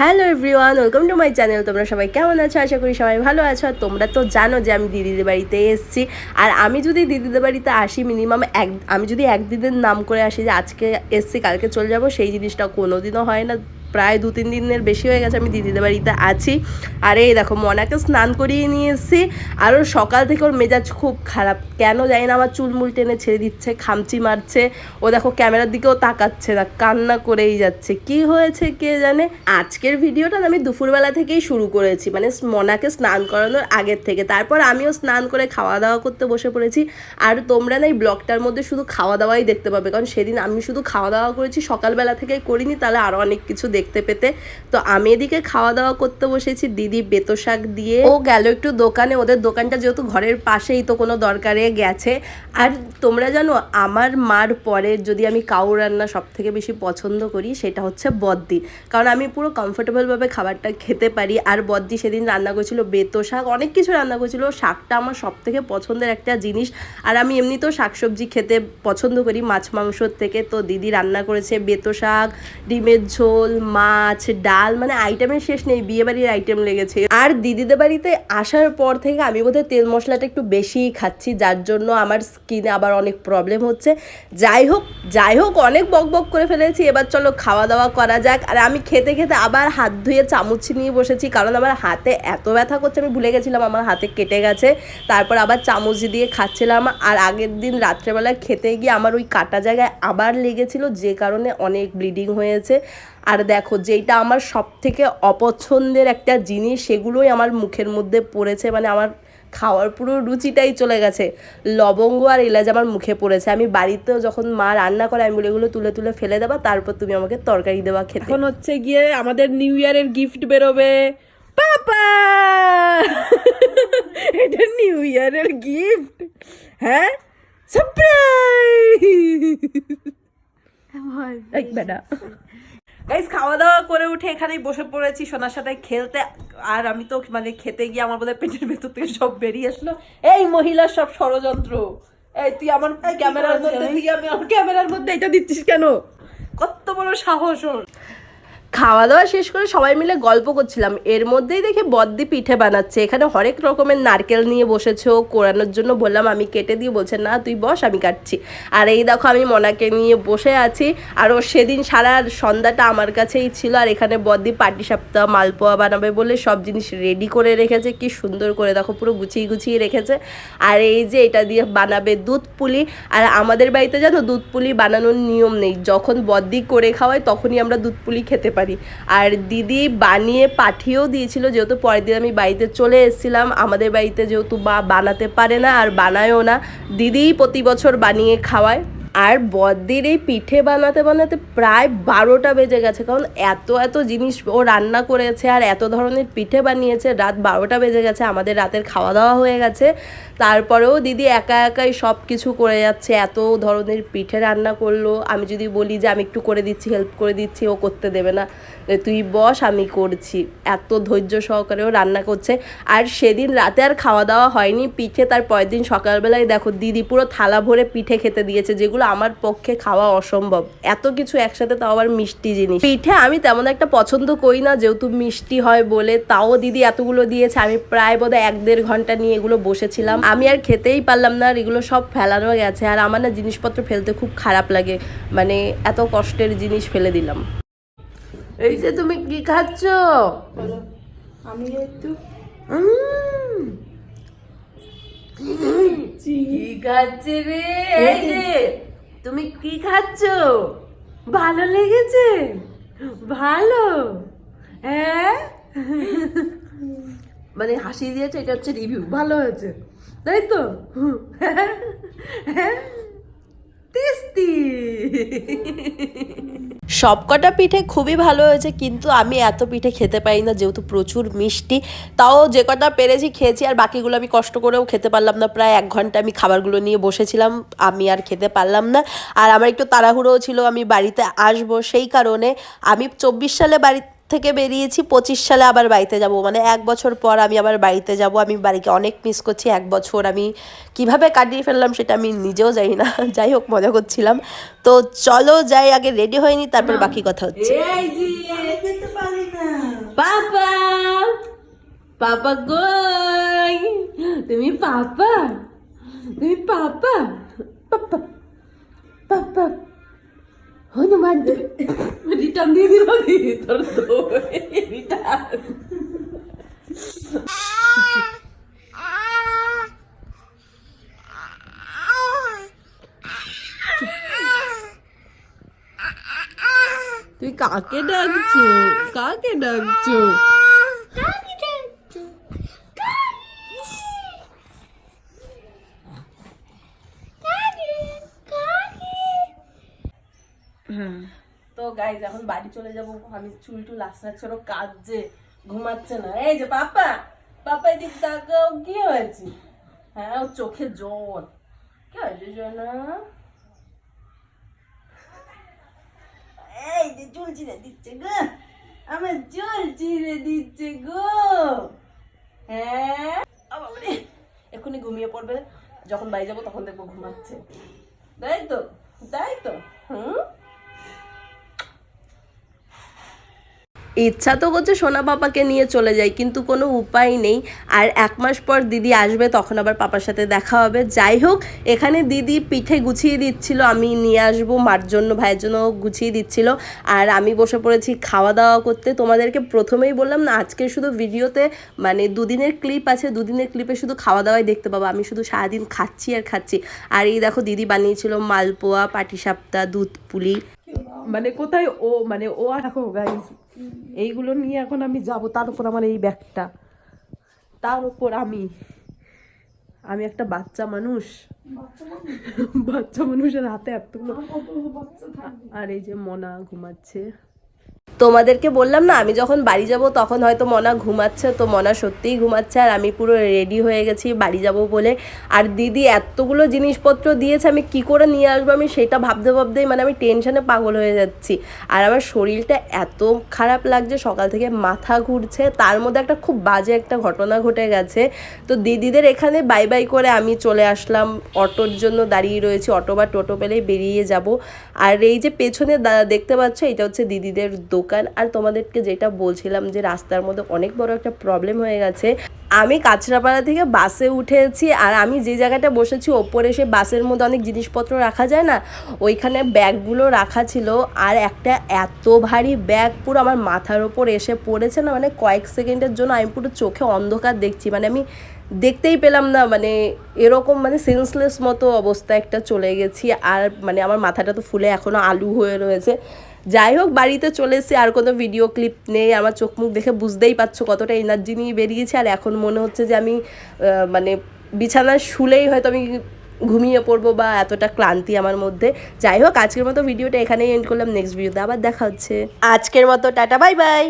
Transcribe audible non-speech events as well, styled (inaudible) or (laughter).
Hello everyone, welcome to my channel. তোমরা সবাই কেমন আছো? আশা করি সবাই ভালো আছো। আর তোমরা তো জানো যে আমি দিদিদের বাড়িতে এসেছি। আর আমি যদি দিদিদের বাড়িতে আসি মিনিমাম এক আমি যদি এক দিদির নাম করে আসি যে আজকে এসছি, কালকে চলে যাব, সেই জিনিসটা কোনোদিনও হয় না। প্রায় দু, তিন দিনের বেশি হয়ে গেছে, আমি দিদিদের বাড়িতে আছি। আর এই দেখো, মনাকে স্নান করিয়ে নিয়ে এসেছি। আর ওর সকাল থেকে ওর মেজাজ খুব খারাপ। কেন জানি না, আমার চুলমুল টেনে ছেড়ে দিচ্ছে, খামচি মারছে। ও দেখো, ক্যামেরার দিকেও তাকাচ্ছে না, কান্না করেই যাচ্ছে। কি হয়েছে কে জানে? আজকের ভিডিওটা আমি দুপুরবেলা থেকেই শুরু করেছি। মানে মনাকে স্নান করানোর আগের থেকে। তারপর আমিও স্নান করে খাওয়া দাওয়া করতে বসে পড়েছি। আর তোমরা না এই ব্লগটার মধ্যে শুধু খাওয়া দাওয়াই দেখতে পাবে। কারণ সেদিন আমি শুধু খাওয়া দাওয়া করেছি, সকালবেলা থেকে করিনি, তাহলে আরও অনেক কিছু দেখতে পেতে। তো আমি এদিকে খাওয়া দাওয়া করতে বসেছি, দিদি বেতো শাক দিয়ে। ও গেল একটু দোকানে, ওদের দোকানটা যেহেতু ঘরের পাশেই তো কোনো দরকারে গেছে। আর তোমরা জানো, আমার মার পরে যদি আমি কাউ রান্না সব থেকে বেশি পছন্দ করি, সেটা হচ্ছে বদ্দি। কারণ আমি পুরো কমফোর্টেবলভাবে খাবারটা খেতে পারি। আর বদ্দি সেদিন রান্না করেছিল বেতো শাক। অনেক কিছু রান্না করেছিল। শাকটা আমার সব থেকে পছন্দের একটা জিনিস। আর আমি এমনিতেও শাকসবজি খেতে পছন্দ করি মাছ মাংসর থেকে। তো দিদি রান্না করেছে বেতো শাক, ডিমের ঝোল মাছ, ডাল মানে আইটেমের শেষ নেই বিয়ে বাড়ির আইটেম লেগেছে। আর দিদিদের বাড়িতে আসার পর থেকে আমি বোধহয় তেল মশলাটা একটু বেশিই খাচ্ছি, যার জন্য আমার স্কিনে আবার অনেক প্রবলেম হচ্ছে। যাই হোক যাই হোক, অনেক বক বক করে ফেলেছি। এবার চলো খাওয়া দাওয়া করা যাক। আর আমি খেতে খেতে আবার হাত ধুয়ে চামচ নিয়ে বসেছি, কারণ আমার হাতে এত ব্যথা করছে, আমি ভুলে গেছিলাম আমার হাতে কেটে গেছে। তারপর আবার চামচ দিয়ে খাচ্ছিলাম। আর আগের দিন রাত্রেবেলা খেতে গিয়ে আমার ওই কাটা জায়গায় আবার লেগেছিল, যে কারণে অনেক ব্লিডিং হয়েছে। আর দেখো যেইটা আমার সব থেকে অপছন্দের একটা জিনিস সেগুলোই আমার মুখের মধ্যে পড়েছে মানে আমার খাওয়ার পুরো রুচিটাই চলে গেছে। লবঙ্গ আর এলাচ আমার মুখে পড়েছে। আমি বাড়িতেও যখন মা রান্না করে আমি বলি এগুলো তুলে তুলে ফেলে দেবা তারপর তুমি আমাকে তরকারি দেওয়া খেতে। এখন হচ্ছে গিয়ে আমাদের নিউ ইয়ারের গিফট বেরোবে। পাপা! (laughs) এটা নিউ ইয়ারের গিফট হ্যাঁ? সারপ্রাইজ এক গাইস খাওয়া দাওয়া করে উঠে এখানেই বসে পড়েছি সোনার সাথে খেলতে। আর আমি তো মানে খেতে গিয়ে আমার বোধহয় পেটের ভেতর থেকে সব বেরিয়ে আসলো। এই মহিলার সব ষড়যন্ত্র। এই তুই আমার ক্যামেরার মধ্যে ক্যামেরার মধ্যে এটা দিচ্ছিস কেন? কত বড় সাহস ওর। খাওয়া দাওয়া শেষ করে সবাই মিলে গল্প করছিলাম। এর মধ্যেই দেখে বদ্দি পিঠে বানাচ্ছে। এখানে হরেক রকমের নারকেল নিয়ে বসেছে, কোরানোর জন্য বললাম, আমি কেটে দিয়ে, বলছে, না, তুই বস, আমি কাটছি। আর এই দেখো, আমি মনাকে নিয়ে বসে আছি। আর ও সেদিন সারা সন্ধ্যাটা আমার কাছেই ছিল। আর এখানে বদ্দি পাটি সাপ্তাহ মালপোয়া বানাবে বলে সব জিনিস রেডি করে রেখেছে। কি সুন্দর করে দেখো, পুরো গুছিয়ে গুছিয়ে রেখেছে। আর এই যে এটা দিয়ে বানাবে দুধ পুলি। আর আমাদের বাড়িতে জানো, দুধ পুলি বানানোর নিয়ম নেই। যখন বদ্দি করে খাওয়ায়, তখনই আমরা দুধ পুলি খেতে পারি। আর দিদি বানিয়ে পাঠিয়েও দিয়েছিল, যেহেতু পরের দিন আমি বাড়িতে চলে এসেছিলাম, আমাদের বাড়িতে যেহেতু বা বানাতে পারে না আর বানায়ও না, দিদিই প্রতি বছর বানিয়ে খাওয়ায়। আর বদ্দির এই পিঠে বানাতে বানাতে প্রায় বারোটা বেজে গেছে, কারণ এত এত জিনিস ও রান্না করেছে আর এত ধরনের পিঠে বানিয়েছে, রাত বারোটা বেজে গেছে, আমাদের রাতের খাওয়া দাওয়া হয়ে গেছে। তারপরেও দিদি একা একাই সব কিছু করে যাচ্ছে, এত ধরনের পিঠে রান্না করল। আমি যদি বলি যে আমি একটু করে দিচ্ছি হেল্প করে দিচ্ছি, ও করতে দেবে না। তুই বস, আমি করছি। এত ধৈর্য সহকারেও রান্না করছে। আর সেদিন রাতে আর খাওয়া দাওয়া হয়নি, পিঠে তার পরের দিন সকালবেলায় দেখো দিদি পুরো থালা ভরে পিঠে খেতে দিয়েছে, যেগুলো আমার পক্ষে খাওয়া অসম্ভব। এত কিছু একসাথে তাও আবার মিষ্টি জিনিস। পিঠে আমি তেমন একটা পছন্দ করি না যেহেতু মিষ্টি হয় বলে। তাও দিদি এতগুলো দিয়েছে আমি প্রায় বোধহয় এক দেড় ঘণ্টা নিয়ে এগুলো বসেছিলাম। আমি আর খেতেই পারলাম না আর এগুলো সব ফেলানো গেছে। আর আমার না জিনিসপত্র ফেলতে খুব খারাপ লাগে। মানে এত কষ্টের জিনিস ফেলে দিলাম। এই যে তুমি কি খাচ্ছ? আমি একটু কি খাচ্ছে রে? এই যে। তুমি কি খাচ্ছ? ভালো লেগেছে? ভালো। হ্যাঁ? মানে হাসি দিয়েছে, এটা হচ্ছে রিভিউ ভালো হয়েছে। তাই তো? হ্যাঁ? টেস্টি। সবকটা পিঠে খুবই ভালো হয়েছে, কিন্তু আমি এত পিঠে খেতে পারি না, যেহেতু প্রচুর মিষ্টি। তাও যে কটা পেরেছি খেয়েছি, আর বাকিগুলো আমি কষ্ট করেও খেতে পারলাম না। প্রায় এক ঘণ্টা আমি খাবারগুলো নিয়ে বসেছিলাম, আমি আর খেতে পারলাম না। আর আমার একটু তাড়াহুড়োও ছিল, আমি বাড়িতে আসব সেই কারণে। আমি চব্বিশ সালে বাড়ি থেকে বেরিয়েছি পঁচিশ সালে আবার বাড়িতে যাব। মানে এক বছর পর আমি আবার বাড়িতে যাব। আমি বাড়িকে অনেক মিস করছি এক বছর আমি কীভাবে কাটিয়ে ফেললাম সেটা আমি নিজেও জানি না। (laughs) যাই হোক মজা করছিলাম। তো চলো যাই আগে রেডি হয়নি তারপর বাকি কথা হচ্ছে। পাপা তুমি পাপা? তুমি papa? Papa papa. Hanuman return দিয়ে দিল কি তোর তো রিটার্ন তুই কাকে ডাকছো কাকে ডাকছো তো গাইজ এখন বাড়ি চলে যাব। আমি চুল টুল আসাচ্ছি ওর কাজে ঘুমাচ্ছে না। এই যে পাপা পাপা এদিক তাকাও, কি হয়েছে? হ্যাঁ ওর চোখে জল। কি হয়েছে সোনা এই যে চুল চিরে দিচ্ছে গো। আমার চুল চিরে দিচ্ছে গো। হ্যাঁ? এক্ষুনি ঘুমিয়ে পড়বে। যখন বাড়ি যাব তখন দেখব ঘুমাচ্ছে। তাই তো? তাই তো? হুম? ইচ্ছা তো করছে সোনা পাপাকে নিয়ে চলে যাই, কিন্তু কোনো উপায় নেই। আর এক মাস পর দিদি আসবে, তখন আবার পাপার সাথে দেখা হবে। যাই হোক, এখানে দিদি পিঠে গুছিয়ে দিচ্ছিল, আমি নিয়ে আসব, মার জন্য, ভাইয়ের জন্য গুছিয়ে দিচ্ছিল। আর আমি বসে পড়েছি খাওয়া দাওয়া করতে। তোমাদেরকে প্রথমেই বললাম না, আজকে শুধু ভিডিওতে মানে দুদিনের ক্লিপ আছে, দুদিনের ক্লিপে শুধু খাওয়া দাওয়াই দেখতে পাবো। আমি শুধু সারাদিন খাচ্ছি আর খাচ্ছি। আর এই দেখো, দিদি বানিয়েছিল মালপোয়া, পাটিসাপটা, দুধ পুলি। মানে কোথায় ও মানে ও আর দেখো গাইজ এইগুলো নিয়ে এখন আমি যাব তার উপর আমার এই ব্যাগটা তার উপর আমি আমি একটা বাচ্চা মানুষ। বাচ্চা মানুষের হাতে এতগুলো। আর এই যে মনা ঘুমাচ্ছে। তোমাদেরকে বললাম না, আমি যখন বাড়ি যাব তখন হয়তো মনা ঘুমাচ্ছে, তো মনা সত্যিই ঘুমাচ্ছে, আর আমি পুরো রেডি হয়ে গেছি বাড়ি যাব বলে। আর দিদি এতগুলো জিনিসপত্র দিয়েছে, আমি কি করে নিয়ে আসব? আমি সেটা ভাবতে ভাবতেই মানে আমি টেনশনে পাগল হয়ে যাচ্ছি। আর আমার শরীরটা এত খারাপ লাগছে, সকাল থেকে মাথা ঘুরছে, তার মধ্যে একটা খুব বাজে একটা ঘটনা ঘটে গেছে। তো দিদিদের এখানে বাই বাই করে আমি চলে আসলাম, অটোর জন্য দাঁড়িয়ে রয়েছি, অটো বা টোটো পেলেই বেরিয়ে যাব। আর এই যে পেছনে দেখতে পাচ্ছ, এটা হচ্ছে দিদিদের দোকান। আর তোমাদেরকে যেটা বলছিলাম যে রাস্তার মধ্যে অনেক বড় একটা প্রবলেম হয়ে গেছে, আমি কাঁচরাপাড়া থেকে বাসে উঠেছি আর আমি যে জায়গাটা বসেছি, ওপরে সে বাসের মধ্যে অনেক জিনিসপত্র রাখা যায় না, ওইখানে ব্যাগগুলো রাখা ছিল আর একটা এত ভারী ব্যাগ পুরো আমার মাথার ওপর এসে পড়েছে না মানে কয়েক সেকেন্ডের জন্য আমি পুরো চোখে অন্ধকার দেখছি মানে আমি দেখতেই পেলাম না মানে এরকম মানে সেন্সলেস মতো অবস্থা একটা চলে গেছি আর মানে আমার মাথাটা তো ফুলে এখনও আলু হয়ে রয়েছে। যাই হোক বাড়িতে চলে এসে আর কোনো ভিডিও ক্লিপ নেই। আমার চোখ মুখ দেখে বুঝতেই পারছ কতটা এনার্জি নিয়ে বেরিয়েছে। আর এখন মনে হচ্ছে যে আমি মানে বিছানায় শুলেই হয়তো আমি ঘুমিয়ে পড়ব বা এতটা ক্লান্তি আমার মধ্যে। যাই হোক আজকের মতো ভিডিওটা এখানেই এন্ড করলাম। নেক্সট ভিডিওতে আবার দেখা হচ্ছে। আজকের মতো টাটা বাই বাই